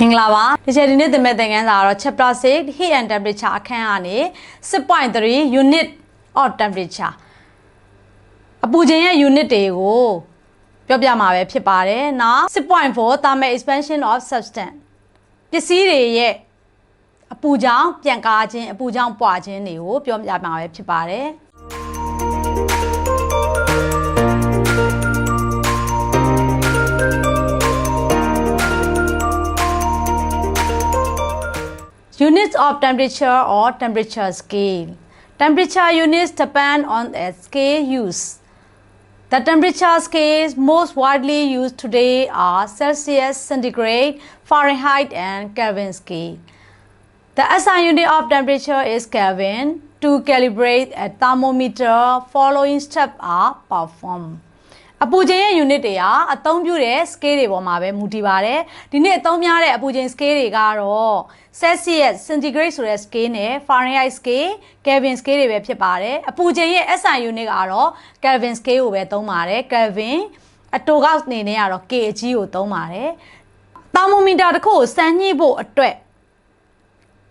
မင်္ဂလာပါဒီချက်ဒီနေ့သင်မဲ့သင်ခန်းစာကတော့ chapter 6 heat and temperature အခန်းကနေ6.3 unit of temperature အပူချိန်ရဲ့ unit တွေကိုပြောပြမှာပဲဖြစ်ပါတယ်။နောက်6.4 thermal expansion of substance ပစ္စည်းတွေရဲ့အပူကြောင့်ပြန်ကားခြင်းအပူကြောင့်ပွာခြင်းတွေကိုပြောပြမှာပဲဖြစ်ပါတယ်။ Units of temperature or temperature scale. Temperature units depend on the scale use. The temperature scales most widely used today are Celsius, centigrade, Fahrenheit, and Kelvin scale. The SI unit of temperature is Kelvin. To calibrate a thermometer, following steps are performed. အပူချိန်ရဲ့ unit တွေဟာအသုံးပြုတဲ့ scale တွေပေါ်မှာပဲမူတည်ပါတယ်။ဒီနေ့အသုံးများတဲ့အပူချိန် scale တွေကတော့ Celsius, centigrade ဆိုတဲ့ scale နဲ့ Fahrenheit scale, Kelvin scale တွေပဲဖြစ်ပါတယ်။အပူချိန်ရဲ့ SI unit ကတော့ Kelvin scale ကိုပဲသုံးပါတယ်။ Kelvin အတိုကောက်အနေနဲ့ကတော့ kg ကိုသုံးပါတယ်။ thermometer တစ်ခုကိုစမ်းညှိဖို့အတွက်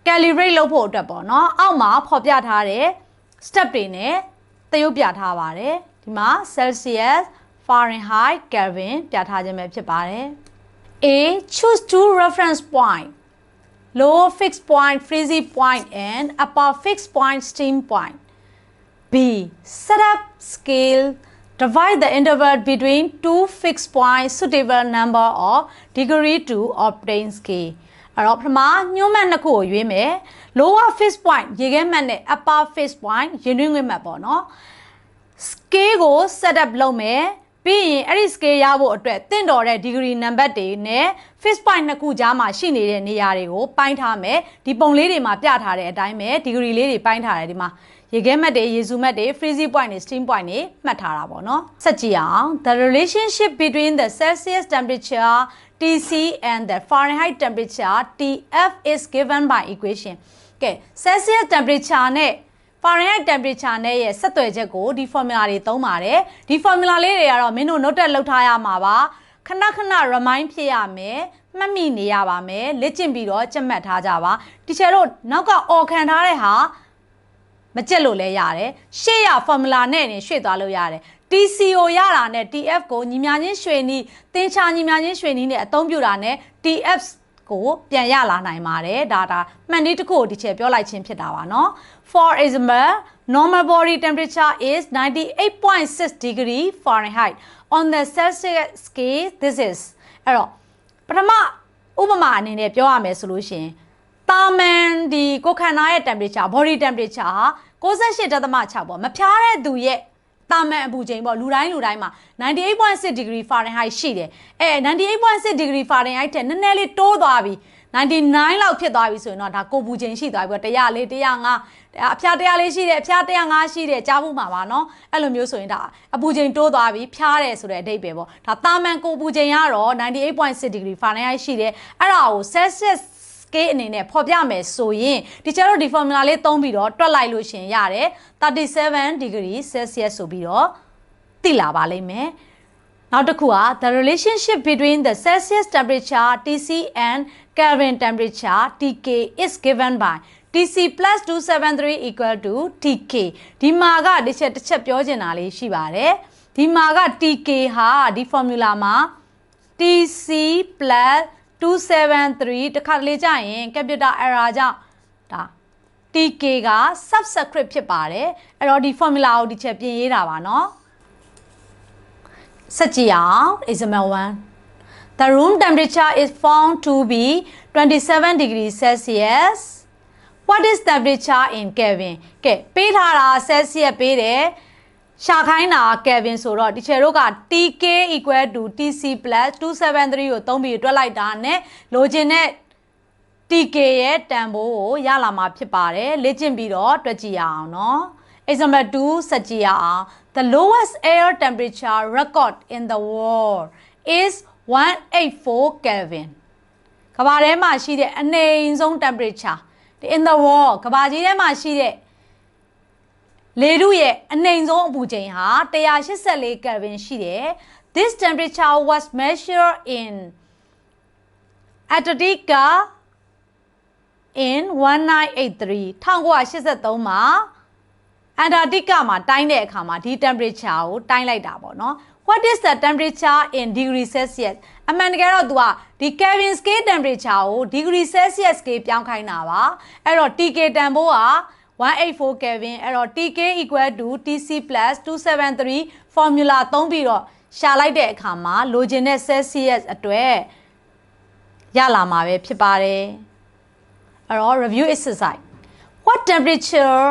calibrate လုပ်ဖို့အတွက်ပေါ့နော်အောက်မှာဖော်ပြထားတဲ့ step တွေနဲ့သရုပ်ပြထားပါတယ်ဒီမှာ Celsius Fahrenheit Kelvin ပြထားခြင်းပဲဖြစ်ပါတယ် A choose two reference point lower fixed point freezing point and upper fixed point steam point B set up scale divide the interval between two fixed points suitable number of degree to obtain scale အဲ့တော့ပထမညှိုးမှတ်နှစ်ခုကိုရွေးမယ် lower fixed point ရေခဲမှတ်နဲ့ upper fixed point ရင်တွင်းခွင့်မှတ်ပေါ့နော် scale ကို set up လုပ်မယ် ပြီးရင်အဲ့ဒီ scale ရဖို့အတွက်တင့်တော်တဲ့ degree number တွေနဲ့ fixed point နှစ်ခုကြားမှာရှိနေတဲ့နေရာတွေကိုပိုင်းထားမယ်ဒီပုံလေးတွေမှာပြထားတဲ့အတိုင်းပဲ degree လေးတွေပိုင်းထားတယ်ဒီမှာရေခဲမှတ်တွေရေစုမှတ်တွေ freezing point တွေ steam point တွေမှတ်ထားတာပေါ့နော်ဆက်ကြည့်အောင် the relationship between the celsius temperature TC and the Fahrenheit temperature TF is given by equation ကဲ celsius temperature နဲ့ Fahrenheit temperature နဲ့ရဲ့ဆက်သွယ်ချက်ကိုဒီ formula တွေသုံးပါတယ်ဒီ formula လေးတွေကတော့မင်းတို့ note တက်လုပ်ထားရမှာပါခဏခဏ remind ဖြစ်ရမယ်မှတ်မိနေရပါမယ်လေ့ကျင့်ပြီးတော့ကြက်မှတ်ထားကြပါတီချာတို့နောက်ကအော်ခံထားတဲ့ဟာမကြက်လို့လဲရတယ်ရှေ့ရ formula နဲ့နေရွှေ့သွားလို့ရတယ် TCO ရတာနဲ့ TF ကိုညီမြချင်းရွှေနီးတင်ချာညီမြချင်းရွှေနီးနဲ့အသုံးပြုတာနဲ့ TF ကိုပြန်ရလာနိုင်ပါတယ်ဒါဒါမှန်နည်းတစ်ခုကိုဒီချက်ပြောလိုက်ခြင်းဖြစ်တာပါเนาะ For example normal body temperature is 98.6 degree Fahrenheit on the Celsius scale this is အဲ့တော့ပထမဥပမာအနေနဲ့ပြောရမယ်ဆိုလို့ရှိရင်တာမန်ဒီကိုယ်ခန္ဓာရဲ့ temperature body temperature ဟာ68.6ပေါ့မဖြားတဲ့သူရဲ့ တာမန်အပူချိန်ပေါ့လူတိုင်းလူတိုင်းမှာ98.6 degree Fahrenheit ရှိတယ်အဲ98.6 degree Fahrenheit ထက်နည်းနည်းလေးတိုးသွားပြီ99လောက်ဖြစ်သွားပြီဆိုရင်တော့ဒါကိုပူချိန်ရှိသွားပြီပေါ့100လေး105အဖျား100လေးရှိတယ်အဖျား105ရှိတယ်ကြားမှုမှာပါနော်အဲ့လိုမျိုးဆိုရင်ဒါအပူချိန်တိုးသွားပြီဖျားတယ်ဆိုတဲ့အဓိပ္ပာယ်ပေါ့ဒါတာမန်ကိုပူချိန်ကတော့98.6 degree Fahrenheit ရှိတယ်အဲ့ဒါကို Celsius scale အနေနဲ့ဖော်ပြမယ်ဆိုရင်ဒီကျတော့ဒီ formula လေးသုံးပြီးတော့တွက်လိုက်လို့ရှင်ရတယ်37 degree Celsius ဆိုပြီးတော့သိလာပါလိမ့်မယ်နောက်တစ်ခုက the relationship between the Celsius temperature TC and Kelvin temperature TK is given by TC plus 273 equal to TK ဒီမှာကဒီချက်တစ်ချက်ပြောချင်တာလေးရှိပါတယ်ဒီမှာက TK ဟာဒီ formula မှာ TC plus 273တခါတလေကြာရင် capital error ကြောင့်ဒါ tk က subscript ဖြစ်ပါတယ်အဲ့တော့ဒီ formula ကိုဒီချက်ပြင်ရေးတာပါနော်ဆက်ကြည့်အောင် example 1 The room temperature is found to be 27 degree Celsius What is temperature in Kelvin? ကဲပေးထားတာ Celsius ပေးတယ် ရှာခိုင်းတာ Kevin ဆိုတော့ဒီချေတို့က TK equal to TC plus 273ကိုသုံးပြီးတွက်လိုက်တာနဲ့လိုချင်တဲ့ TK ရဲ့တန်ဖိုးကိုရလာမှာဖြစ်ပါတယ်လေ့ကျင့်ပြီးတော့တွက်ကြည့်ရအောင်နော် example 2ဆက်ကြည့်ရအောင် the lowest air temperature record in the world is 184 Kelvin ကမ္ဘာထဲမှာရှိတဲ့အနှိမ်ဆုံး temperature in the world ကမ္ဘာကြီးထဲမှာရှိတဲ့ လေထုရဲ့အနှိမ်ဆုံးအပူချိန်ဟာ184 kelvin ရှိတယ် this temperature was measured in Antarctica in 1983 1983မှာအန်တာတိကမှာတိုင်းတဲ့အခါမှာဒီ temperature ကိုတိုင်းလိုက်တာပေါ့နော် What is the temperature in degree Celsius အမှန်တကယ်တော့ तू ကဒီ Kelvin scale temperature ကို degree Celsius scale ပြောင်းခိုင်းတာပါအဲ့တော့ TK တန်ဖိုးက 184 Kelvin အဲ့တော့ TK equal to TC 273 formula သုံးပြီးတော့ရှာလိုက်တဲ့အခါမှာလိုချင်တဲ့ Celsius အတွက်ရလာမှာပဲဖြစ်ပါတယ်အဲ့တော့ review exercise what temperature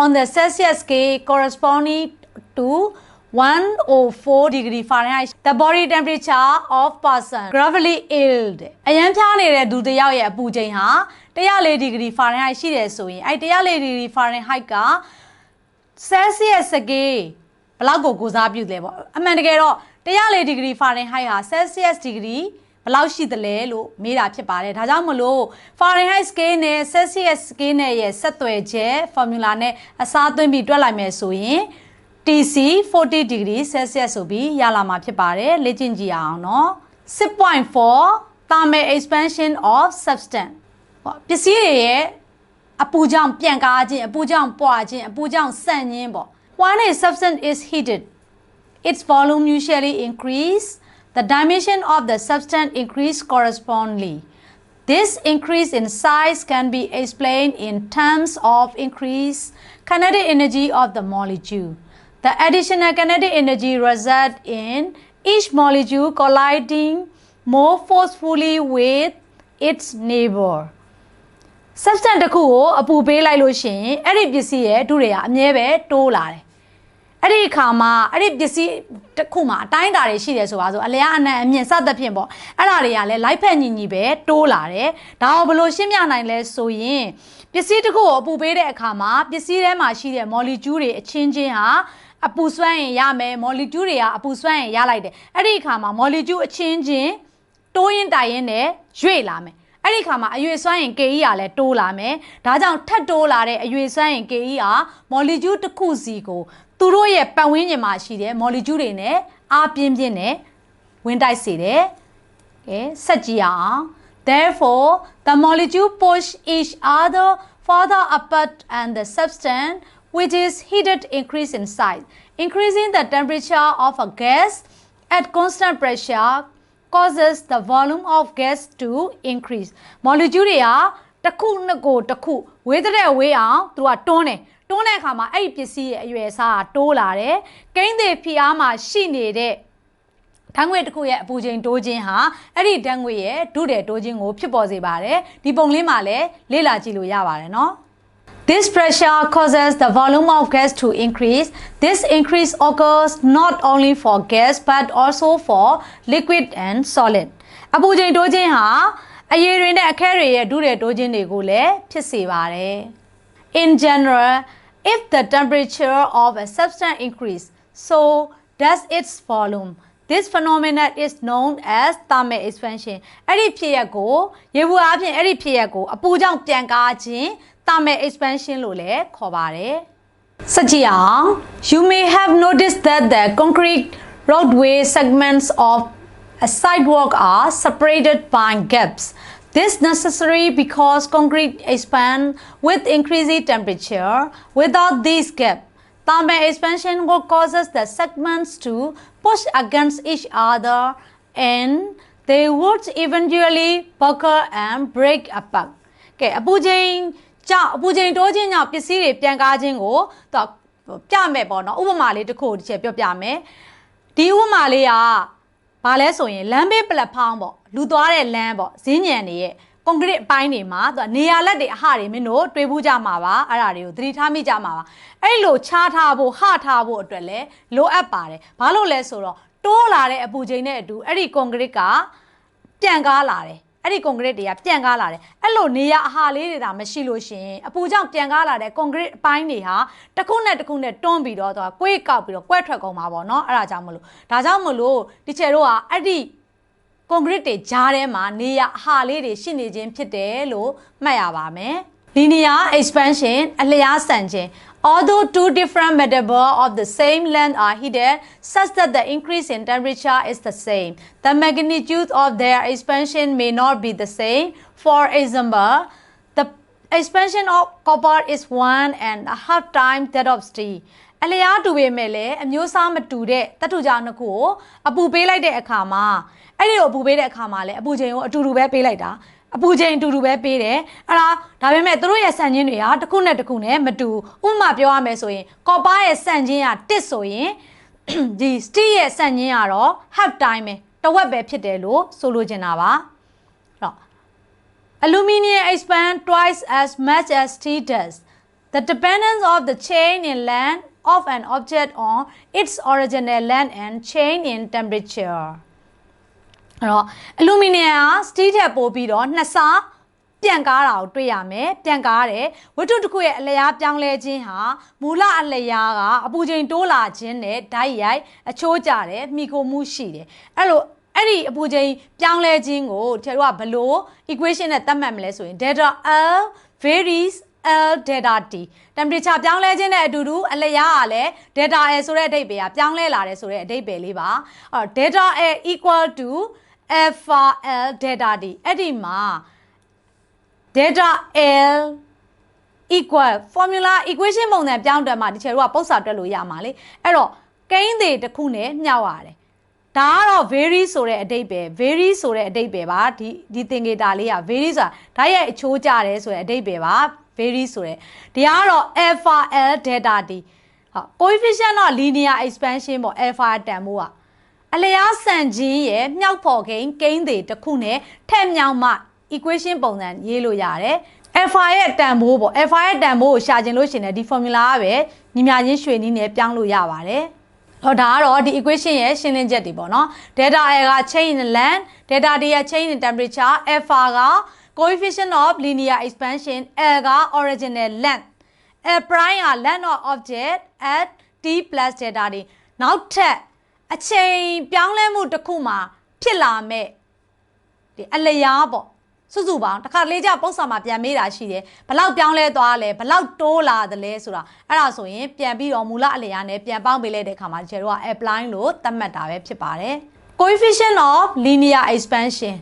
on the Celsius scale corresponding to 104 degree Fahrenheit the body temperature of person gravely ill အရန်ဖြားနေတဲ့သူတစ်ယောက်ရဲ့အပူချိန်ဟာ104 degree Fahrenheit ရှိတယ်ဆိုရင်အဲ104 degree Fahrenheit က Celsius scale ဘယ်လောက်ကိုကိုစားပြုလဲပေါ့အမှန်တကယ်တော့104 degree Fahrenheit ဟာ Celsius degree ဘယ်လောက်ရှိသလဲလို့မေးတာဖြစ်ပါတယ်ဒါကြောင့်မလို့ Fahrenheit scale နဲ့ Celsius scale နဲ့ရဲ့ဆက်သွယ်ချက် formula နဲ့အစားသွင်းပြီးတွက်လိုက်မယ်ဆိုရင် TC 40 degree Celsius ဆိုပြီးရလာမှာဖြစ်ပါတယ်လေ့ကျင့်ကြည့်အောင်เนาะ6.4 thermal expansion of substance ဟောပစ္စည်းတွေရဲ့အပူကြောင့်ပြန်ကားခြင်းအပူကြောင့်ပွာခြင်းအပူကြောင့်ဆန့်ခြင်းပေါ့ when a substance is heated its volume usually increase the dimension of the substance increase correspondingly this increase in size can be explained in terms of increased kinetic energy of the molecule The additional kinetic energy results in each molecule colliding more forcefully with its neighbor substance တစ်ခုကိုအပူပေးလိုက်လို့ရှိရင်အဲ့ဒီပစ္စည်းရဲ့အထုတွေကအမြဲပဲတိုးလာတယ်အဲ့ဒီအခါမှာအဲ့ဒီပစ္စည်းတစ်ခုမှာအတိုင်းအတာတွေရှိတယ်ဆိုပါဆိုအလျားအနံ့အမြင့်စသဖြင့်ပေါ့အဲ့ဒါတွေကလည်းလိုက်ဖက်ညီညီပဲတိုးလာတယ်ဒါကိုဘယ်လိုရှင်းပြနိုင်လဲဆိုရင်ပစ္စည်းတစ်ခုကိုအပူပေးတဲ့အခါမှာပစ္စည်းထဲမှာရှိတဲ့ molecule တွေအချင်းချင်းဟာ အပူစွမ်းရင်ရမယ် molecule တွေကအပူစွမ်းရင်ရလိုက်တယ်အဲ့ဒီအခါမှာ molecule အချင်းချင်းတိုးရင်တိုင်ရင်နဲ့ရွေ့လာမယ်အဲ့ဒီခါမှာအရွေစွမ်းရင် KE ကလည်းတိုးလာမယ်။ဒါကြောင့်ထပ်တိုးလာတဲ့အရွေစွမ်းရင် KE ဟာ molecule တစ်ခုစီကိုသူတို့ရဲ့ပတ်ဝန်းကျင်မှာရှိတဲ့ molecule တွေနဲ့အားပြင်းပြင်းနဲ့ဝင်တိုက်စေတယ်။ကဲဆက်ကြည့်အောင်။ Therefore the molecule push each other further apart and the substance which is heated increase in size increasing the temperature of a gas at constant pressure causes the volume of gas to increase molecule တွေကတစ်ခုနှစ်ကိုတစ်ခုဝေးတဲ့ဝေးအောင်သူကတွန်းတယ်တွန်းတဲ့အခါမှာအဲ့ဒီပစ္စည်းရဲ့အရွယ်အစားကတိုးလာတယ်ကိန်းသေးဖီအားမှာရှိနေတဲ့ဓာတ်ငွေတစ်ခုရဲ့အပူချိန်တိုးခြင်းဟာအဲ့ဒီဓာတ်ငွေရဲ့ဒုတဲ့တိုးခြင်းကိုဖြစ်ပေါ်စေပါတယ်ဒီပုံလေးမှာလည်းလေ့လာကြည့်လို့ရပါတယ်နော် This pressure causes the volume of gas to increase. This increase occurs not only for gas but also for liquid and solid. အပူချိန်တိုးခြင်းဟာအရည်တွေနဲ့အခဲတွေရဲ့ဒုတဲ့တိုးခြင်းတွေကိုလည်းဖြစ်စေပါတယ်။ In general, if the temperature of a substance increase, so does its volume. This phenomenon is known as thermal expansion. အဲ့ဒီဖြစ်ရပ်ကိုရေဘူးအပြင်အဲ့ဒီဖြစ်ရပ်ကိုအပူကြောင့်ပြန်ကားခြင်း thermal expansion လို့လည်းခေါ်ပါတယ်။စကြည့်အောင် You may have noticed that the concrete roadway segments of a sidewalk are separated by gaps. This necessary because concrete expand with increasing temperature. Without these gaps, thermal expansion will causes the segments to push against each other and they would eventually buckle and break apart. ကဲအပူချိန် ကြောင့်အပူချိန်တိုးခြင်းကြောင့်ပစ္စည်းတွေပြန်ကားခြင်းကိုသူကပြမယ်ပေါ့နော်ဥပမာလေးတစ်ခုတစ်ချက်ပြောပြမယ်ဒီဥပမာလေးကဘာလဲဆိုရင်လမ်းဘေးပလက်ဖောင်းပေါ့လူသွားတဲ့လမ်းပေါ့ဈဉ္ဉံတွေရဲ့ကွန်ကရစ်အပိုင်းတွေမှာသူကနေရာလက်တွေအဟတွေမင်းတို့တွေးဘူးကြမှာပါအဲ့ဒါတွေကိုသတိထားမိကြမှာပါအဲ့လိုချားထားဖို့ဟထားဖို့အတွက်လည်းလိုအပ်ပါတယ်ဘာလို့လဲဆိုတော့တိုးလာတဲ့အပူချိန်နဲ့အတူအဲ့ဒီကွန်ကရစ်ကပြန်ကားလာတယ် အဲ့ဒီကွန်ကရစ်တွေကပြန်ကားလာတယ်အဲ့လိုနေရအဟာလေးတွေဒါမရှိလို့ရှင်အပူကြောင့်ပြန်ကားလာတဲ့ကွန်ကရစ်အပိုင်းတွေဟာတစ်ခုနဲ့တစ်ခုနဲ့တွန်းပြီးတော့သူကကွေးကောက်ပြီးတော့ကွဲထွက်ကုန်မှာပေါ့နော်အဲ့ဒါကြောင့်မလို့ဒါကြောင့်မလို့ဒီချေတို့ကအဲ့ဒီကွန်ကရစ်တွေကြားထဲမှာနေရအဟာလေးတွေရှိနေခြင်းဖြစ်တယ်လို့မှတ်ရပါမယ် linear expansion အလျားဆန်ခြင်း Although two different metabols of the same length are heated such that the increase in temperature is the same, the magnitude of their expansion may not be the same. For example, the expansion of copper is one and a half time that of steel. အလျားတူပေမဲ့လည်းအမျိုးအစားမတူတဲ့တတုကြနှစ်ခုကိုအပူပေးလိုက်တဲ့အခါမှာအဲ့ဒီကိုအပူပေးတဲ့အခါမှာလည်းအပူချိန်ကိုအတူတူပဲပေးလိုက်တာ အပူချိန်အတူတူပဲပေးတယ်အဲ့ဒါဒါပေမဲ့သူတို့ရဲ့ဆန်ချင်းတွေကတစ်ခုနဲ့တစ်ခုနဲ့မတူဥပမာပြောရမယ်ဆိုရင်ကော်ပါရဲ့ဆန်ချင်းကတစ်ဆိုရင်ဒီ steel ရဲ့ဆန်ချင်းကတော့ half time ပဲတစ်ဝက်ပဲဖြစ်တယ်လို့ဆိုလိုချင်တာပါအဲ့တော့ Aluminium expands twice as much as steel does. The dependence of the chain in length of an object on its original length and chain in temperature. အဲ့တော့ aluminium က steel ထက်ပိုပြီးတော့နှစ်ဆပြန်ကားတာကိုတွေ့ရမယ်ပြန်ကားတယ်ဝတ္ထုတစ်ခုရဲ့အလျားပြောင်းလဲခြင်းဟာမူလအလျားကအပူချိန်တိုးလာခြင်းနဲ့ဓာတ်ရိုက်အချိုးကျတယ်မိခိုမှုရှိတယ်အဲ့လိုအဲ့ဒီအပူချိန်ပြောင်းလဲခြင်းကိုကျွန်တော်ကဘလို့ equation နဲ့သတ်မှတ်မလဲဆိုရင် delta L varies L delta T temperature ပြောင်းလဲခြင်းနဲ့အတူတူအလျားကလည်း delta L ဆိုတဲ့အဓိပ္ပာယ်ကပြောင်းလဲလာတယ်ဆိုတဲ့အဓိပ္ပာယ်လေးပါအဲ့တော့ delta L equal to alpha L delta T အဲ့ဒီမှာ delta L equal formula equation ပုံစံပြောင်းတက်မှဒီချေတို့ကပု္ပ္ပစာတွက်လို့ရမှာလေအဲ့တော့ကိန်းသေးတစ်ခုနဲ့မျှောက်ရတယ်ဒါကတော့ vary ဆိုတဲ့အဓိပ္ပာယ် vary ဆိုတဲ့အဓိပ္ပာယ်ပါဒီဒီသင်္ကေတလေးက vary ဆိုတာဓာတ်ရိုက်အချိုးကျတယ်ဆိုတဲ့အဓိပ္ပာယ်ပါ vary ဆိုတဲ့ဒီကတော့ alpha l delta t ဟုတ် coefficient of linear expansion ပေါ့ alpha တန်ဖိုးက အလျားဆန်ခြင်းရဲ့မြောက်ဖော်ကိန်းကိန်းသေးတစ်ခုနဲ့ထက်မြောက်မှ equation ပုံစံရေးလို့ရတယ် alpha ရဲ့တန်ဖိုးပေါ့ alpha ရဲ့တန်ဖိုးကိုရှာကျင်လို့ရှိရင်ဒီ formula ကပဲညီမချင်းရွှေနည်းနဲ့ပြောင်းလို့ရပါတယ်ဟောဒါကတော့ဒီ equation ရဲ့ရှင်းလင်းချက်တွေပေါ့နော် delta L က change in length delta T က change in temperature alpha က coefficient of linear expansion L က original length L prime က length of object at t plus delta T နောက်ထပ် အချိန်ပြောင်းလဲမှုတစ်ခုမှာဖြစ်လာမဲ့ဒီအလျားပေါ့စုစုပေါင်းတစ်ခါတလေကျပု္ပ္ပစာမှာပြန်မေးတာရှိတယ်ဘလောက်ပြောင်းလဲသွားလဲဘလောက်တိုးလာသလဲဆိုတာအဲ့ဒါဆိုရင်ပြန်ပြီးတော့မူလအလျားနဲ့ပြန်ပေါင်းပေးလိုက်တဲ့အခါမှာကျတို့က apply လို့သတ်မှတ်တာပဲဖြစ်ပါတယ် coefficient of linear expansion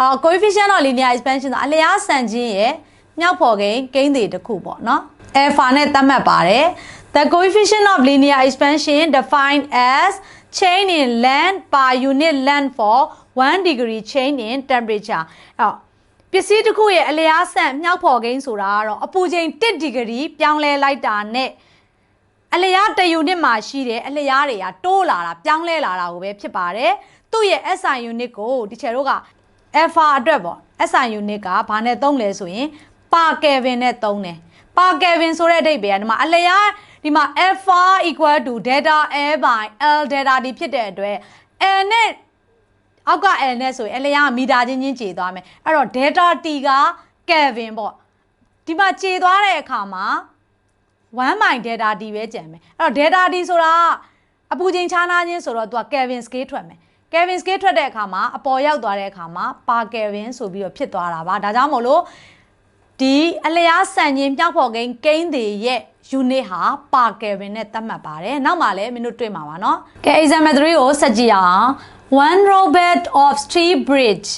အော် coefficient of linear expansion ဆိုတာအလျားဆန်ခြင်းရဲ့မြောက်ဖော်ကိန်းကိန်းတွေတစ်ခုပေါ့နော် alpha နဲ့သတ်မှတ်ပါတယ် the coefficient of linear expansion defined as change in length per unit length for 1 degree change in temperature အဲ့တော့ပစ္စည်းတစ်ခုရဲ့အလျားဆန့်မြောက်ဖော်ကိန်းဆိုတာကတော့အပူချိန်1ဒီဂရီပြောင်းလဲလိုက်တာနဲ့အလျားတစ်ယူနစ်မှာရှိတဲ့အလျားတွေကတိုးလာတာပြောင်းလဲလာတာကိုပဲဖြစ်ပါတယ်သူ့ရဲ့ SI unit ကိုဒီချေတို့က alpha အတွက်ပေါ့ SI unit ကဘာနဲ့သုံးလဲဆိုရင် per kelvin နဲ့သုံးတယ် per kelvin ဆိုတဲ့အဓိပ္ပာယ်ကဒီမှာအလျား ဒီမှာ alpha equal to delta L by L delta T ဖြစ်တဲ့အတွက် L နဲ့အောက်က L နဲ့ဆိုရင် L ရမီတာချင်းချင်းခြေသွားမယ်အဲ့တော့ delta T က Kelvin ပေါ့ဒီမှာခြေသွားတဲ့အခါမှာ1 by delta T ပဲကျန်မယ်အဲ့တော့ delta T ဆိုတာအပူချိန်ခြားနာခြင်းဆိုတော့သူက Kelvin scale ထွက်မယ် Kelvin scale ထွက်တဲ့အခါမှာအပေါ်ရောက်သွားတဲ့အခါမှာ per Kelvin ဆိုပြီးတော့ဖြစ်သွားတာပါဒါကြောင့်မို့လို့ဒီအလျားဆန်ခြင်းပြောက်ဖော်ကိန်းကိန်းတွေရဲ့ unit ဟာ per Kelvin နဲ့သတ်မှတ်ပါတယ်နောက်မှလည်းမင်းတို့တွေ့မှာပါเนาะကဲ example 3ကိုဆက်ကြည့်အောင် one robot of steel bridge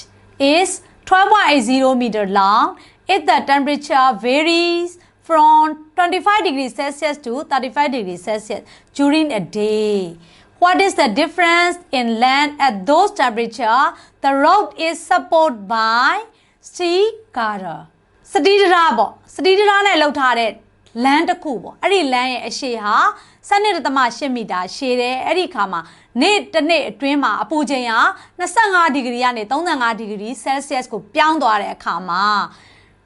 is 12.80 meter long if the temperature varies from 25 degrees Celsius to 35 degrees Celsius during a day what is the difference in length at those temperature the rope is supported by steel girder စတီဒရာပေါ့စတီဒရာနဲ့လှုပ်ထားတဲ့ လမ်းတစ်ခုပေါ့အဲ့ဒီလမ်းရဲ့အရှည်ဟာ12.8မီတာရှည်တယ်အဲ့ဒီခါမှာနေ့တစ်နေ့အတွင်းမှာအပူချိန်ဟာ25ဒီဂရီကနေ35ဒီဂရီဆဲလ်ဆီယပ်ကိုပြောင်းသွားတဲ့အခါမှာ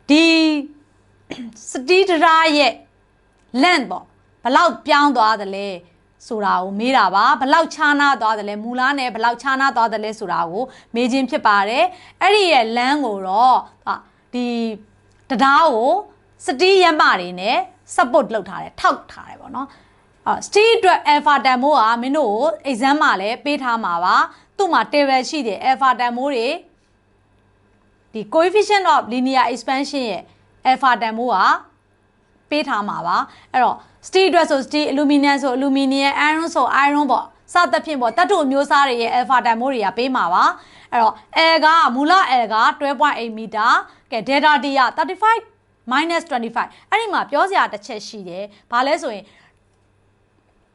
ဒီစတီဒရာရဲ့ length ပေါ့ဘလောက်ပြောင်းသွားသလဲဆိုတာကိုမေးတာပါဘလောက်ခြားနာသွားတယ်လဲမူလားနဲ့ဘလောက်ခြားနာသွားတယ်လဲဆိုတာကိုမေးခြင်းဖြစ်ပါတယ်အဲ့ဒီရဲ့လမ်းကိုတော့ဒီတရားကို စတီးရမတွေနဲ့ support လုပ်ထားတယ်ထောက်ထားတယ်ပေါ့နော်အာ steel အတွက် alpha တန်ဖိုးကမင်းတို့ကို exam မှာလည်းပေးထားမှာပါသူ့မှာ table ရှိတယ် alpha တန်ဖိုးတွေဒီ coefficient of linear expansion ရဲ့ alpha တန်ဖိုးကပေးထားမှာပါအဲ့တော့ steel အတွက်ဆို steel aluminum ဆို aluminum iron ဆို iron ပေါ့စသဖြင့်ပေါ့တတ်ထုအမျိုးအစားတွေရဲ့ alpha တန်ဖိုးတွေကပေးမှာပါအဲ့တော့ L ကမူလ L က12.8မီတာကဲ delta T က35 minus 25အဲ့ဒီမှာပြောစရာတစ်ချက်ရှိတယ်ဘာလဲဆိုရင်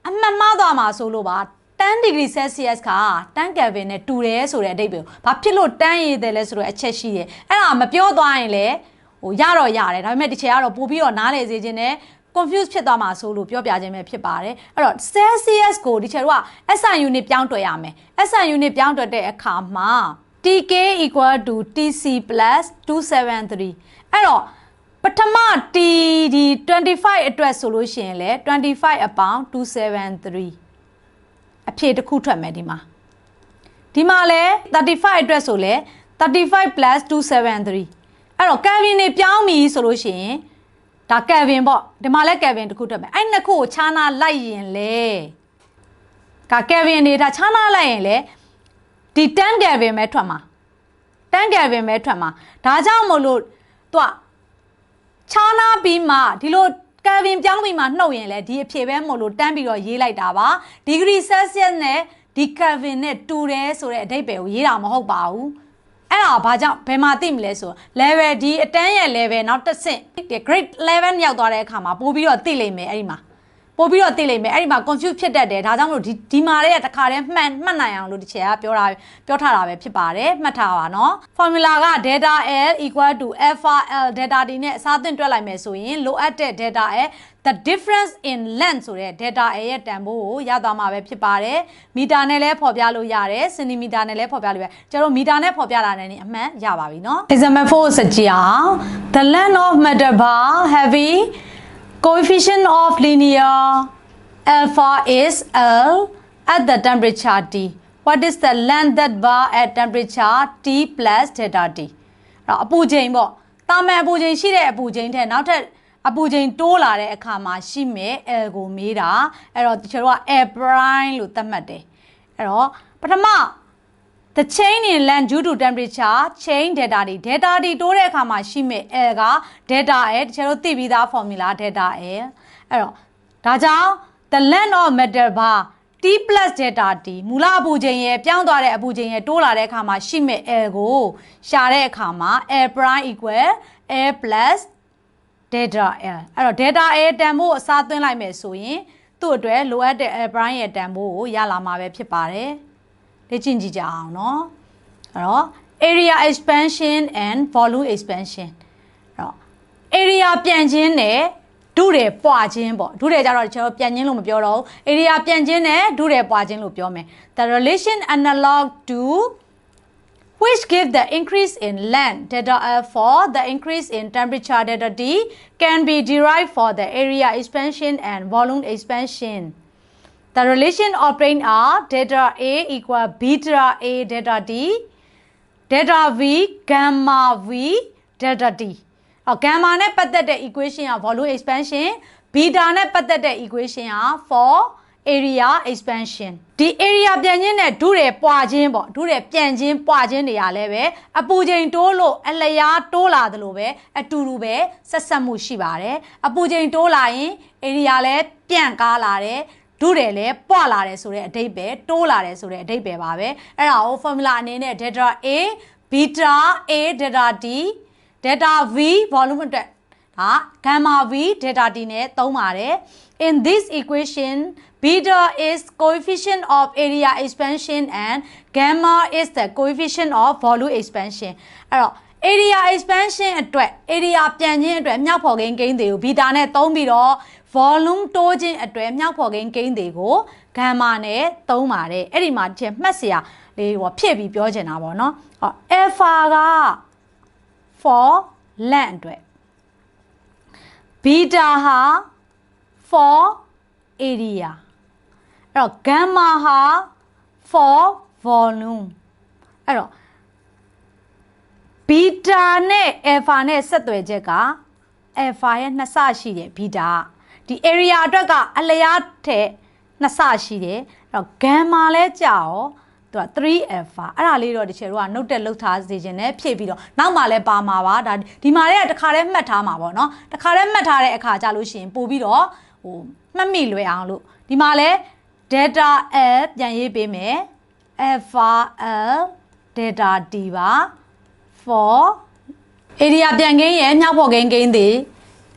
အမှန်မှားသွားမှာဆိုလို့ပါ10 degree celsius က10 kelvin နဲ့တူတယ်ဆိုတဲ့အဓိပ္ပာယ်ကိုဘာဖြစ်လို့10ရည်တယ်လဲဆိုတော့အချက်ရှိတယ်အဲ့ဒါမပြောသွားရင်လည်းဟိုရတော့ရတယ်ဒါပေမဲ့ဒီချက်ကတော့ပို့ပြီးတော့နားလည်စေခြင်းနဲ့ confuse ဖြစ်သွားမှာဆိုလို့ပြောပြခြင်းပဲဖြစ်ပါတယ်အဲ့တော့ celsius ကိုဒီချက်တို့က SI unit ပြောင်းတွက်ရမယ် SI unit ပြောင်းတွက်တဲ့အခါမှာ TK equal to TC plus 273အဲ့တော့ ပထမ T ဒီ25အတွက်ဆိုလို့ရှိရင်လေ25အပေါင်း273အဖြေတစ်ခုထွက်မယ်ဒီမှာဒီမှာလဲ35အတွက်ဆိုလဲ35 plus 273အဲ့တော့ Kelvin နေပြောင်းပြီဆိုလို့ရှိရင်ဒါကယ်ဗင်ပေါ့ဒီမှာလဲကယ်ဗင်တစ်ခုထွက်မယ်အဲ့နှစ်ခုကိုခြားနာလိုက်ရင်လေကကယ်ဗင်နေတာခြားနာလိုက်ရင်လေဒီ10ကယ်ဗင်ပဲထွက်မှာ10ကယ်ဗင်ပဲထွက်မှာဒါကြောင့်မို့လို့သူက ခြားနာပြီးမှဒီလိုကယ်ဗင်ပြောင်းပြီးမှနှုတ်ရင်လေဒီအဖြေပဲမို့လို့တန်းပြီးတော့ရေးလိုက်တာပါဒီဂရီဆယ်ဆီယပ်နဲ့ဒီကယ်ဗင်နဲ့တူတယ်ဆိုတဲ့အဓိပ္ပာယ်ကိုရေးတာမဟုတ်ပါဘူးအဲ့ဒါဘာကြောင့်ဘယ်မှာသိမလဲဆို level ဒီအတန်းရဲ့ level နောက်တစ်ဆင့်ဒီ grade 11ရောက်သွားတဲ့အခါမှာပို့ပြီးတော့သိလိမ့်မယ်အဲ့ဒီမှာ ပို့ပြီးတော့သိလိမ့်မယ်အဲ့ဒီမှာ confuse ဖြစ်တတ်တယ်ဒါကြောင့်မလို့ဒီဒီမာလေးကတခါတည်းမှန်မှတ်နိုင်အောင်လို့ဒီချက်ကပြောတာပြောထားတာပဲဖြစ်ပါတယ်မှတ်ထားပါနော် formula က data l equal to frl data t နဲ့အစားသင့်တွက်လိုက်မယ်ဆိုရင်လိုအပ်တဲ့ data l the difference in length ဆိုတဲ့ data a ရဲ့တန်ဖိုးကိုရသွားမှာပဲဖြစ်ပါတယ်။မီတာနဲ့လည်းဖော်ပြလို့ရတယ်၊စင်တီမီတာနဲ့လည်းဖော်ပြလို့ရတယ်။ကျွန်တော်မီတာနဲ့ဖော်ပြတာနဲ့အမှန်ရပါပြီနော်။ Example 4စကြည့်အောင် the length of meter bar heavy coefficient of linear alpha is L at the temperature T what is the length that bar at temperature T plus delta T အဲ့တော့အပူချိန်ပေါ့တာမန်အပူချိန်ရှိတဲ့အပူချိန်ထက်နောက်ထပ်အပူချိန်တိုးလာတဲ့အခါမှာရှိမဲ့ L ကိုမေးတာအဲ့တော့ကျွန်တော်က L prime လို့သတ်မှတ်တယ်အဲ့တော့ပထမ the change in length due to temperature change data တွေ data တွေတိုးတဲ့အခါမှာရှိမဲ့ L က data L တချို့သိပြီးသား formula data L အဲ့တော့ဒါကြောင့် the length of metal bar T plus delta T မူလအပူချိန်ရဲ့ပြောင်းသွားတဲ့အပူချိန်ရဲ့တိုးလာတဲ့အခါမှာရှိမဲ့ L ကိုရှာတဲ့အခါမှာ L prime equal L plus delta L အဲ့တော့ delta L တန်ဖိုးအစားသွင်းလိုက်မယ်ဆိုရင်သူ့အတွက်လိုအပ်တဲ့ L prime ရဲ့တန်ဖိုးကိုရလာမှာပဲဖြစ်ပါတယ် လေ့ကျင့်ကြည့်ကြအောင်เนาะအဲ့တော့ area expansion and volume expansion အဲ့တော့ area ပြန်ခြင်းနဲ့ဒုတယ်ပွားခြင်းပေါ့ဒုတယ်ကြတော့ကျွန်တော်ပြန်ခြင်းလို့မပြောတော့ဘူး area ပြန်ခြင်းနဲ့ဒုတယ်ပွားခြင်းလို့ပြောမယ် the relation analog to which give the increase in length delta F for the increase in temperature delta T can be derived for the area expansion and volume expansion. The relation obtained are delta A equal beta A delta T, delta V gamma V delta T. အော် gamma နဲ့ပတ်သက်တဲ့ equation က volume expansion, beta နဲ့ပတ်သက်တဲ့ equation က for area expansion ဒီ area ပြန်ခြင်းနဲ့ဒုတယ်ပွာခြင်းပေါ့ဒုတယ်ပြန်ခြင်းပွာခြင်းတွေရလဲပဲအပူချိန်တိုးလို့အလျားတိုးလာသလိုပဲအတူတူပဲဆက်ဆက်မှုရှိပါတယ်အပူချိန်တိုးလာရင် area လဲပြန်ကားလာတယ် ဒုတယ်လဲပွာလာတယ်ဆိုတဲ့အဓိပ္ပာယ်တိုးလာတယ်ဆိုတဲ့အဓိပ္ပာယ်ပါပဲအဲ့ဒါကို formula အနေနဲ့ delta A beta A delta D delta V volume အတွက်ဒါ gamma V delta T နဲ့သုံးပါတယ် in this equation beta is coefficient of area expansion and gamma is the coefficient of volume expansion အဲ့တော့ area expansion အတွက် area ပြန်ခြင်းအတွက်မြောက်ဖော်ကိန်းကိန်းတွေကို beta နဲ့သုံးပြီးတော့ volume တိုးခြင်းအတွက်မြောက်ဖော်ကိန်းကိန်းတွေကို gamma နဲ့သုံးပါတယ်အဲ့ဒီမှာဒီမှတ်စရာလေးဟောဖြည့်ပြီးပြောချင်တာပေါ့နော်ဟော alpha က for length အတွက် beta ဟာ for area အဲ့တော့ gamma ဟာ for volume အဲ့တော့ beta နဲ့ alpha နဲ့ဆက်သွယ်ချက်က alpha ရဲ့နှစ်ဆရှိတယ် beta ဒီ area အတွက်ကအလျားထက်နှစ်ဆရှိတယ်အဲ့တော့ gamma လဲကြာရောသူက 3 alpha အဲ့ဒါလေးတော့တချေတို့က note တက်လောက်ထားစေခြင်းနဲ့ဖြည့်ပြီးတော့နောက်မှလည်းပါမှာပါဒါဒီမှာလည်းတစ်ခါတည်းမှတ်ထားမှာပေါ့နော်တစ်ခါတည်းမှတ်ထားတဲ့အခါကြလို့ရှိရင်ပို့ပြီးတော့ဟိုမှတ်မိလွယ်အောင်လို့ဒီမှာလည်း data l ပြန်ရေးပေးမယ် alpha l data t ပါ for area ပြန်ကိန်းရဲ့မြောက်ဖော်ကိန်းကိန်းသည်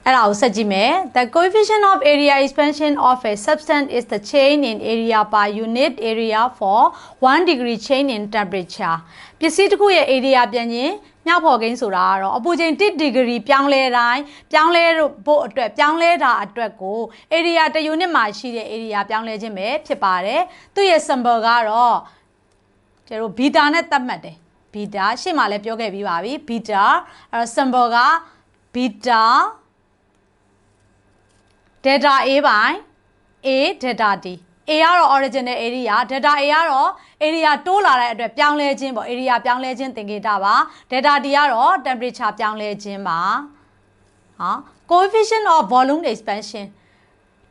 အဲ့ဒါကိုဆက်ကြည့်မယ် the coefficient of area expansion of a substance is the change in area per unit area for 1 degree change in temperature ပစ္စည်းတစ်ခုရဲ့ area ပြန်ရင်မြောက်ဖော်ကိန်းဆိုတာကတော့အပူချိန်1 degree ပြောင်းလဲတိုင်းပြောင်းလဲဖို့အတွက်ပြောင်းလဲတာအတွက်ကို area တစ် unit မှာရှိတဲ့ area ပြောင်းလဲခြင်းပဲဖြစ်ပါတယ်သူ့ရဲ့ symbol ကတော့ကျတို့ beta နဲ့သတ်မှတ်တယ် beta ရှေ့မှာလည်းပြောခဲ့ပြီးပါပြီ beta အဲတော့ symbol က beta data a ပိုင်း a data d a ကတော့ original area data a ကတော့ area တိုးလာတဲ့အတွက်ပြောင်းလဲခြင်းပေါ့ area ပြောင်းလဲခြင်းသင်္ကေတပါ data d ကတော့ temperature ပြောင်းလဲခြင်းပါဟာ coefficient of volume expansion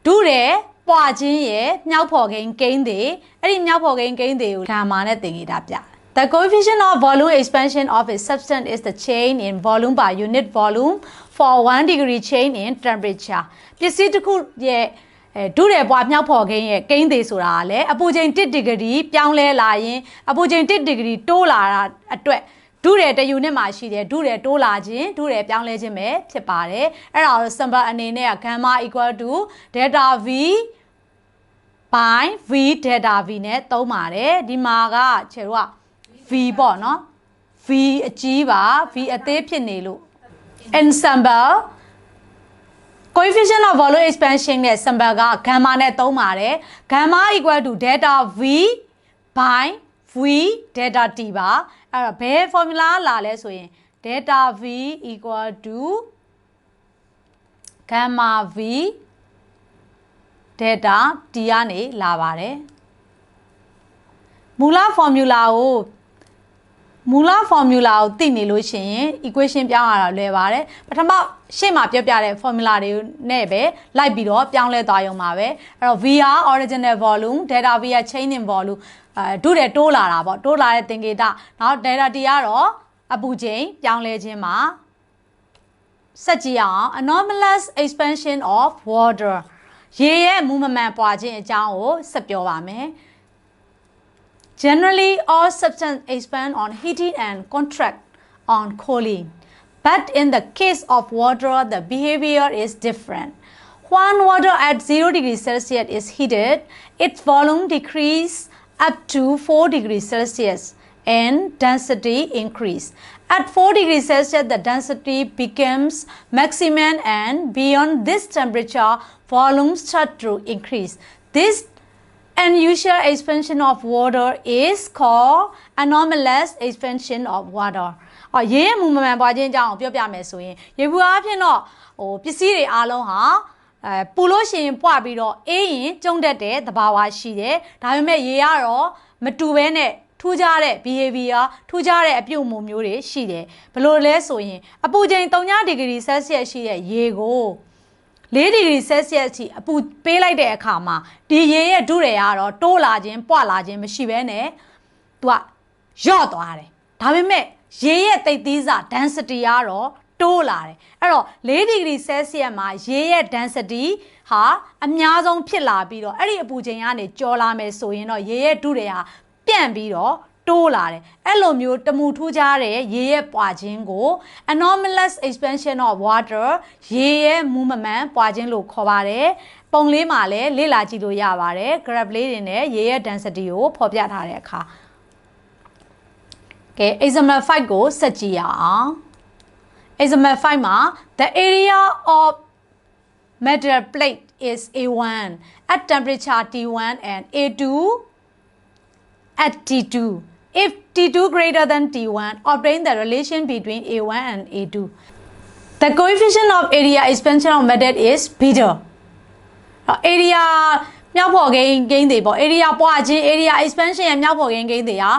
ဒုတဲ့ပွာခြင်းရဲ့မြောက်ဖော်ကိန်းကိန်းတွေအဲ့ဒီမြောက်ဖော်ကိန်းကိန်းတွေကိုဂါမာနဲ့သင်္ကေတပြတယ် The coefficient of volume expansion of a substance is the change in volume by unit volume for 1 degree change in temperature ပစ္စည်းတစ်ခုရဲ့အဲဒုရဲပွားမြောက်ဖော်ကိန်းရဲ့ကိန်းသေးဆိုတာကလည်းအပူချိန်1 degree ပြောင်းလဲလာရင်အပူချိန်1 degree တိုးလာတာအတွက်ဒုရဲတယူနစ်မှာရှိတယ်ဒုရဲတိုးလာခြင်းဒုရဲပြောင်းလဲခြင်းပဲဖြစ်ပါတယ်အဲ့ဒါကို symbol အနေနဲ့က gamma equal to delta v by v delta v နဲ့သုံးပါတယ်ဒီမှာကခြေတို့က v ပေါ့နော် v အကြီးပါ v အသေးဖြစ်နေလို့ ensemble coefficient of volume expansion နဲ့ symbol က gamma နဲ့သုံးပါတယ် gamma equal to delta v by v delta t ပါအဲ့တော့ဘယ် formula လာလဲဆိုရင် delta v equal to gamma v delta t ကနေလာပါတယ်မူလ formula ကို မူလ formula ကိုသိနေလို့ရှိရင် equation ပြောင်းရတာလွယ်ပါတယ်ပထမရှေ့မှာပြောပြတဲ့ formula တွေနဲ့ပဲလိုက်ပြီးတော့ပြောင်းလဲသွားရုံပါပဲအဲ့တော့ V က original volume delta V က change in volume အဲဒုတဲ့တိုးလာတာပေါ့တိုးလာတဲ့သင်္ကေတနောက် delta T ကတော့အပူချိန်ပြောင်းလဲခြင်းမှာဆက်ကြည့်အောင် anomalous expansion of water ရေရဲ့မူမမှန်ပွားခြင်းအကြောင်းကိုဆက်ပြောပါမယ် Generally, all substances expand on heating and contract on cooling. But in the case of water, the behavior is different. When water at 0 degrees Celsius is heated, its volume decreases up to 4 degrees Celsius and density increase. At 4 degrees Celsius, the density becomes maximum and beyond this temperature, volume start to increase. This unusual expansion of water is called anomalous expansion of water အော်ရေရဲ့မူမမှန်ပွားခြင်းအကြောင်းကိုပြောပြမယ်ဆိုရင်ရေဘူးအားဖြင့်တော့ဟိုပစ္စည်းတွေအားလုံးဟာအဲပူလို့ရှိရင်ပွားပြီးတော့အေးရင်ကျုံတတ်တဲ့သဘာဝရှိတယ်ဒါပေမဲ့ရေကတော့မတူဘဲနဲ့ထူးခြားတဲ့ behavior ထူးခြားတဲ့အပြုအမူမျိုးတွေရှိတယ်ဘယ်လိုလဲဆိုရင်အပူချိန်3ဒီဂရီဆဲလ်ဆီယပ်ရှိတဲ့ရေကို 4ဒီဂရီဆဲလ်ဆီယပ်ထိအပူပေးလိုက်တဲ့အခါမှာဒီရေရဲ့ဒုရေကတော့တိုးလာခြင်းပွာလာခြင်းမရှိဘဲနဲ့သူကယော့သွားတယ်ဒါပေမဲ့ရေရဲ့တိတ်သီးစာ density ကတော့တိုးလာတယ်အဲ့တော့4ဒီဂရီဆဲလ်ဆီယပ်မှာရေရဲ့ density ဟာအများဆုံးဖြစ်လာပြီးတော့အဲ့ဒီအပူချိန်ကနေကျော်လာမယ်ဆိုရင်တော့ရေရဲ့ဒုရေဟာပြန့်ပြီးတော့ တိုးလာတယ်အဲ့လိုမျိုးတမူထူးခြားတဲ့ရေရဲ့ပွာခြင်းကို anomalous expansion of water ရေရဲ့မူမမှန်ပွာခြင်းလို့ခေါ်ပါတယ်ပုံလေးမှာလည်းလေ့လာကြည့်လို့ရပါတယ် graph လေးတွေနဲ့ရေရဲ့ density ကိုဖော်ပြထားတဲ့အခါကဲ example 5ကိုဆက်ကြည့်ရအောင် example 5မှာ the area of metal plate is A1 at temperature T1 and A2 at T2. If T2 greater than T1, obtain the relation between A1 and A2. The coefficient of area expansion of metal is beta. area မြောက်ဖော်ကိန်းကိန်းတွေပေါ့ area ပွားခြင်း area expansion ရဲ့မြောက်ဖော်ကိန်းကိန်းတွေဟာ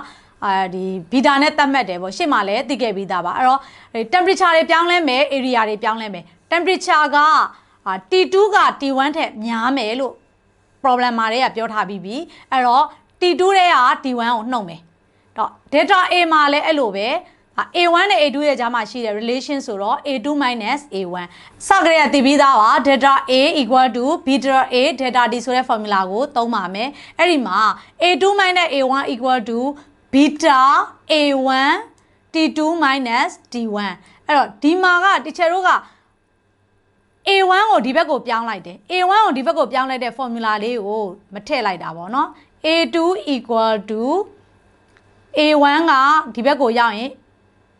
အာဒီဘီတာနဲ့သတ်မှတ်တယ်ပေါ့ရှေ့မှာလည်းသိခဲ့ပြီးသားပါအဲ့တော့ temperature တွေပြောင်းလဲမယ် area တွေပြောင်းလဲမယ် temperature က T2 က T1 ထက်များမယ်လို့ problem မှာတွေကပြောထားပြီးပြီအဲ့တော့ T2 တဲ့က D1 ကိုနှုတ်မယ် တော့ data A မှာလည်းအဲ့လိုပဲအာ A1 နဲ့ A2 ရဲ့ကြားမှာရှိတဲ့ relation ဆိုတော့ A2 A1 စကရေကတည်ပြီးသားပါ data A equal to beta A data D ဆိုတဲ့ formula ကိုသုံးပါမယ်အဲ့ဒီမှာ A2 A1 equal to beta A1 T2 D1 အဲ့တော့ဒီမှာကတချို့တို့က A1 ကိုဒီဘက်ကိုပြောင်းလိုက်တယ် A1 ကိုဒီဘက်ကိုပြောင်းလိုက်တဲ့ formula လေးကိုမထည့်လိုက်တာပေါ့နော် A2 equal to A1 ကဒီဘက်ကိုရောက်ရင်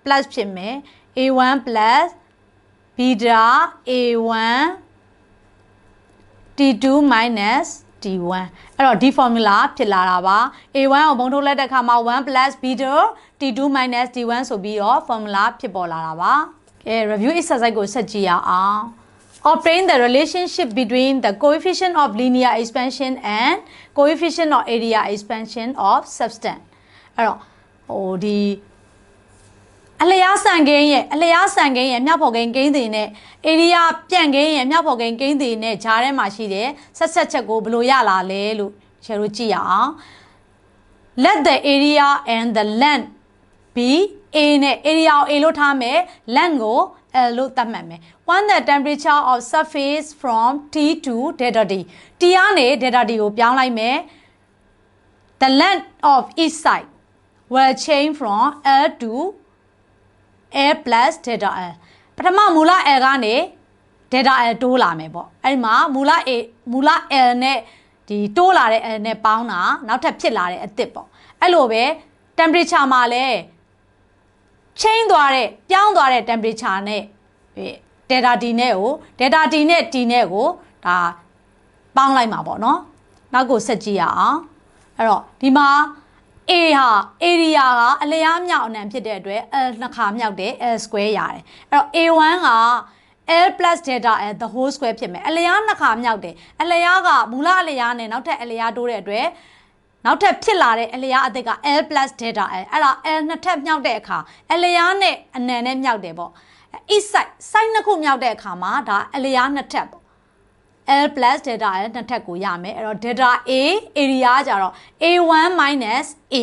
plus ဖြစ်မယ် A1 plus beta A1 T2 minus D1 အဲ့တော့ဒီ formula ဖြစ်လာတာပါ A1 ကိုဘုံထုတ်လိုက်တဲ့အခါမှာ1 plus beta T2 minus D1 ဆိုပြီးတော့ formula ဖြစ်ပေါ်လာတာပါကဲ review exercise ကိုဆက်ကြည့်ရအောင် obtain the relationship between the coefficient of linear expansion and coefficient of area expansion of substance အဲ့တော့ဟိုဒီအလျားဆန်ကိန်းရဲ့အလျားဆန်ကိန်းရဲ့မြောက်ဖော်ကိန်းကိန်းတွေနဲ့ area ပြန့်ကိန်းရဲ့မြောက်ဖော်ကိန်းကိန်းတွေနဲ့ဂျားထဲမှာရှိတဲ့ဆက်ဆက်ချက်ကိုဘယ်လိုရလာလဲလို့ချယ်တို့ကြည့်ရအောင် let the area and the length be a နဲ့ area ကို a လို့ထားမယ် length ကို l လို့သတ်မှတ်မယ် when the temperature of surface from t to delta t t ကနေ delta t ကိုပြောင်းလိုက်မယ် the length of each side will change from l to l plus delta l ပထမမူလ l ကနေ delta l တိုးလာမယ်ပေါ့အဲ့ဒီမှာမူလ a မူလ l နဲ့ဒီတိုးလာတဲ့ l နဲ့ပေါင်းတာနောက်ထပ်ဖြစ်လာတဲ့အစ်စ်ပေါ့အဲ့လိုပဲ temperature မှာလည်း change သွားတဲ့ပြောင်းသွားတဲ့ temperature နဲ့ data t နဲ့ကို data t နဲ့ t နဲ့ကိုဒါပေါင်းလိုက်မှာပေါ့နော်နောက်ကိုဆက်ကြည့်ရအောင်အဲ့တော့ဒီမှာ A ဟာ area ကအလျားမြောက်အနံဖြစ်တဲ့အတွက် L နှစ်ခါမြောက်တယ် L square ရတယ်အဲ့တော့ A1 က L plus delta L the whole square ဖြစ်မယ်အလျားနှစ်ခါမြောက်တယ်အလျားကမူလအလျားနဲ့နောက်ထပ်အလျားတိုးတဲ့အတွက်နောက်ထပ်ဖြစ်လာတဲ့အလျားအသစ်က L plus delta L အဲ့ဒါ L နှစ်ထပ်မြောက်တဲ့အခါအလျားနဲ့အနံနဲ့မြောက်တယ်ပေါ့ each side side နှစ်ခုမြောက်တဲ့အခါမှာဒါအလျားနှစ်ထပ်ပေါ့ L plus delta L နှစ်ထပ်ကိုရမယ်အဲ့တော့ delta A area ကကြတော့ A1 minus A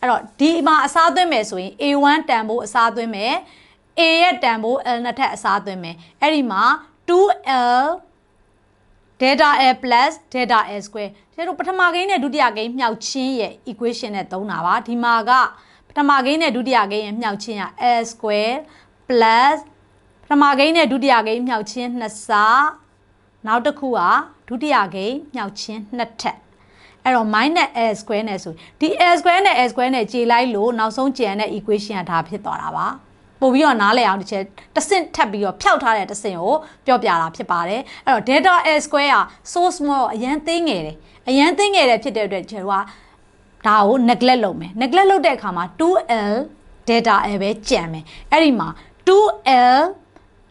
အဲ့တော့ဒီမှာအစားသွင်းမယ်ဆိုရင် A1 တန်ဖို့အစားသွင်းမယ် A ရဲ့တန်ဖို့ L နှစ်ထပ်အစားသွင်းမယ်အဲ့ဒီမှာ 2L delta L plus delta L square ကျတို့ပထမကိန်းနဲ့ဒုတိယကိန်းမြောက်ချင်းရဲ့ equation နဲ့သုံးတာပါဒီမှာကပထမကိန်းနဲ့ဒုတိယကိန်းရဲ့မြောက်ချင်းက L square plus ပထမကိန်းနဲ့ဒုတိယကိန်းမြောက်ချင်းနှစ်ဆ နောက်တစ်ခုကဒုတိယကိန်းမြောက်ချင်းနှစ်ထပ်အဲ့တော့ minus l square နဲ့ဆိုဒီ l square နဲ့ l square နဲ့ခြေလိုက်လို့နောက်ဆုံးကျန်တဲ့ equation ကဒါဖြစ်သွားတာပါပို့ပြီးတော့နားလည်အောင်တစ်ချက်တစ်ဆင့်ထပ်ပြီးတော့ဖျောက်ထားတဲ့တစ်ဆင့်ကိုပြောပြတာဖြစ်ပါတယ်အဲ့တော့ delta l square က so small အရန်သိငယ်တယ်အရန်သိငယ်တယ်ဖြစ်တဲ့အတွက်ကျွန်တော်ကဒါကို neglect လုပ်မယ် neglect လုပ်တဲ့အခါမှာ 2l delta l ပဲကြံမယ်အဲ့ဒီမှာ 2l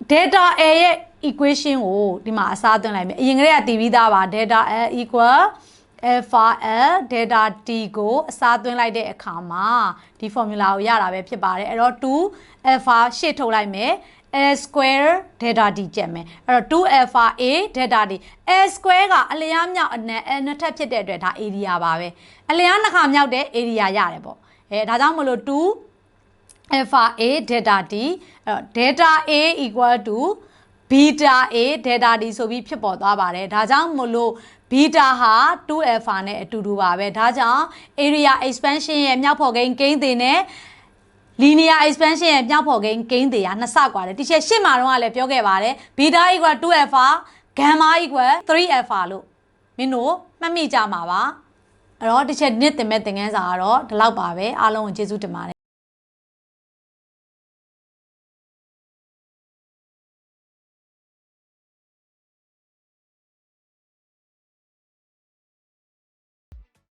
delta l ရဲ့ equation ကိုဒီမှာအစားသွင်းလိုက်မယ်အရင်ကတည်းကတည်ပြီးသားပါ delta l equal alpha l delta t ကိုအစားသွင်းလိုက်တဲ့အခါမှာဒီ formula ကိုရတာပဲဖြစ်ပါတယ်အဲ့တော့2 alpha ရှေ့ထုတ်လိုက်မယ် l square delta t ကျက်မယ်အဲ့တော့2 alpha a delta t l square ကအလျားမြောက်အနံ l နှစ်ထပ်ဖြစ်တဲ့အတွက်ဒါ area ပါပဲအလျားနှစ်ခါမြောက်တဲ့ area ရတယ်ပေါ့အဲဒါကြောင့်မလို့2 alpha a delta t အဲ့တော့ delta a equal to beta a delta d ဆိုပြီးဖြစ်ပေါ်သွားပါတယ်ဒါကြောင့်မလို့ beta ဟာ 2 alpha နဲ့အတူတူပါပဲဒါကြောင့် area expansion ရဲ့မြောက်ဖော်ကိန်းကိန်းတွေနဲ့ linear expansion ရဲ့မြောက်ဖော်ကိန်းကိန်းတွေကနှစ်ဆกว่าတယ်ဒီချက်ရှစ်မှာတော့လည်းပြောခဲ့ပါတယ် beta equal 2 alpha gamma equal 3 alpha လို့မင်းတို့မှတ်မိကြမှာပါအဲ့တော့ဒီချက်နှစ်တင်မဲ့သင်ခန်းစာကတော့ဒီလောက်ပါပဲအားလုံးကိုကျေးဇူးတင်ပါတယ်